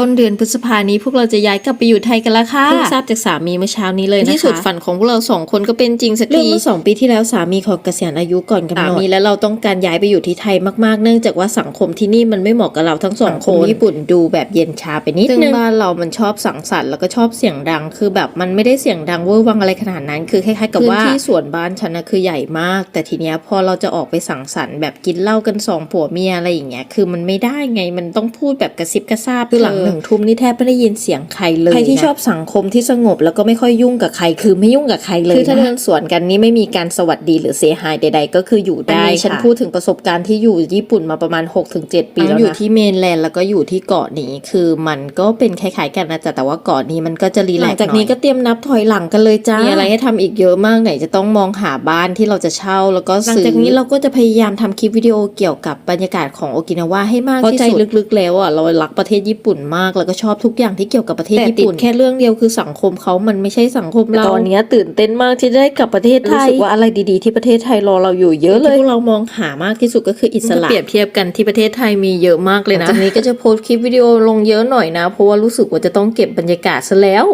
ต้นเดือนพฤษภานี้พวกเราจะย้ายกลับไปอยู่ไทยกันแล้วค่ะเพิ่งทราบจากสามีเมื่อเช้านี้เลยนะคะที่สุดฝันของพวกเราสองคนก็เป็นจริงสักทีเรื่องเมื่อสองปีที่แล้วสามีขอเกษียณอายุก่อนกำหสานดมีและเราต้องการย้ายไปอยู่ที่ไทยมากๆ เนื่องจากว่าสังคมที่นี่มันไม่เหมาะกับเราทั้งสองคนญี่ปุ่นดูแบบเย็นชาไปนิดนึงซึ่งบ้านเรามันชอบสังสรรค์แล้วก็ชอบเสียงดัง คือแบบมันไม่ได้เสียงดังเวอร์วังอะไรขนาดนั้นคือคล้ายๆกับว่าที่สวนบ้านฉันนะคือใหญ่มาก แต่ทีเนี้ยพอเราจะออกไปสังสรรค์แบบกินเหล้ากันสองผัวเมียอะไรอย่างเงี้ยคือมันไม่ได้ไงมันต้องพูดแบบกระซิบกระซาบคือหลังหนึ่งทุ่มนี่แทบไม่ได้ยินเสียงใครเลย ใครที่นะชอบสังคมที่สงบแล้วก็ไม่ค่อยยุ่งกับใคร คือไม่ยุ่งกับใครเลยคือถ้านะเดินสวนกันนี่ไม่มีการสวัสดีหรือเซฮายใด ๆ ก็คืออยู่ได้ได้ฉันค่ะพูดถึงประสบการณ์ที่อยู่ญี่ปุ่นมาประมาณ 6-7 ปีทั้งแล้วอยู่นะอยู่ที่เมนแลนด์แล้วก็อยู่ที่เกาะนี้คือมันก็เป็นคล้ายๆกันนะแต่แต่ว่าเกาะนี้มันก็จะรีหแลลักงซ์จากนี้หอยก็เตรียมนับถอยหลังกันเลยจ้ามีอะไรให้ทำอีกเยอะมากไหนจะต้องมองหาบ้านที่เราจะเช่าแล้วก็หลังซื้อจากนี้เราก็จะพยายามทำคลิปวิดีโอเกี่ยวกับบรรยากาศของโอกินาวาให้มากเพราะที่ใจสุดลึกๆแล้วอะเรารักประเทศญี่ปุ่นมากแล้วก็ชอบทุกอย่างที่เกี่ยวกับประเทศแต่ญี่ติดปุ่นแค่เรื่องเดียวคือสังคมเขามันไม่ใช่สังคมเราตอนนี้ตื่นเต้นมากที่ได้กลับประเทศไทรู้ยสึกว่าอะไรดีๆที่ประเทศไทยรอเราอยู่เยอะเลยที่พวกเรามองหามากที่สุดก็คืออิสระเปรียบเทียบกันที่ประเทศไทยมีเยอะมากเลยนะจากนี้ก็จะโพสต์คลิปวิดีโอลงเยอะหน่อยนะ เพราะว่ารู้สึกว่าจะต้องเก็บบรรยากาศซะแล้ว